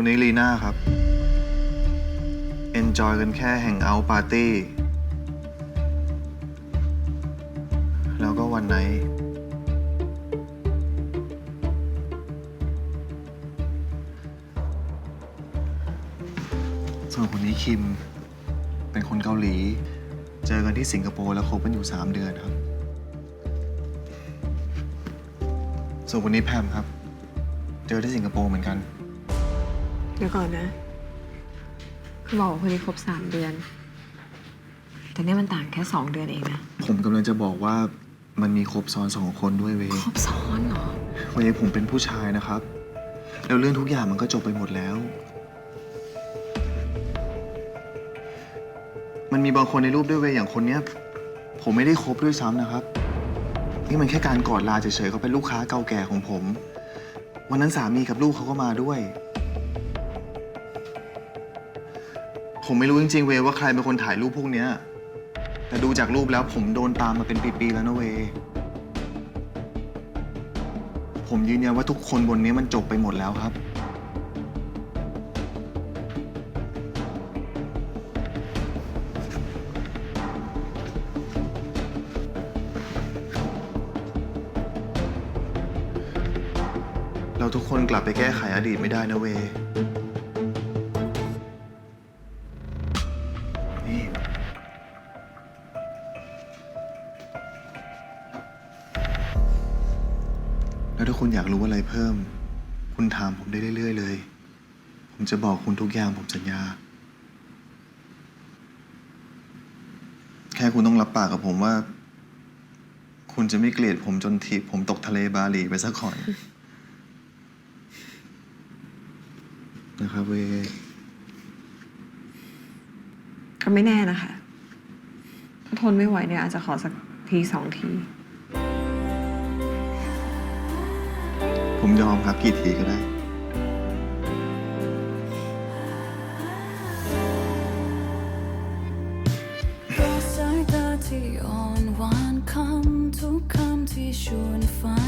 คนนี้ลีน่าครับ เอนจอยกันแค่แห่งเอาท์ปาร์ตี้ แล้วก็วันไหน ส่วนคนนี้คิม เป็นคนเกาหลี เจอกันที่สิงคโปร์แล้วคบกันอยู่ 3 เดือนครับ ส่วนคนนี้แพมครับ เจอที่สิงคโปร์เหมือนกัน เดี๋ยวก่อนนะ คือบอกว่าคนนี้ครบสามเดือน แต่เนี่ยมันต่างแค่สองเดือนเองนะ ผมกำลังจะบอกว่ามันมีครบซ้อนสองคนด้วยเวยครบซ้อนเหรอ เวยผมเป็นผู้ชายนะครับ แล้วเรื่องทุกอย่างมันก็จบไปหมดแล้ว มันมีบางคนในรูปด้วยเวยอย่างคนเนี้ย ผมไม่ได้คบด้วยซ้ำนะครับ นี่มันแค่การกอดลาเฉยๆเขาเป็นลูกค้าเก่าแก่ของผม วันนั้นสามีกับลูกเขาก็มาด้วย ผมไม่รู้จริงๆเวว่าใครเป็นคนถ่ายรูปพวกเนี้ย แต่ดูจากรูปแล้วผมโดนตามมาเป็นปีๆแล้วนะเว ผมยืนยันว่าทุกคนบนนี้มันจบไปหมดแล้วครับ เราทุกคนกลับไปแก้ไขอดีตไม่ได้นะเว แล้วถ้าคุณอยากรู้อะไรเพิ่ม คุณถามผมได้เรื่อย ๆ เลย ผมจะบอกคุณทุกอย่างผมสัญญา แค่คุณต้องรับปากกับผมว่า คุณจะไม่เกลียดผมจนทีผมตกทะเลบาหลีไปสักก่อน นะครับเวก็ไม่แน่นะคะ ถ้าทนไม่ไหวเนี่ยอาจจะขอสักทีสองที ผมยอมครับกี่ทีก็ได้ สายตาที่อ่อนหวานคำทุกคำที่ชวนฝัน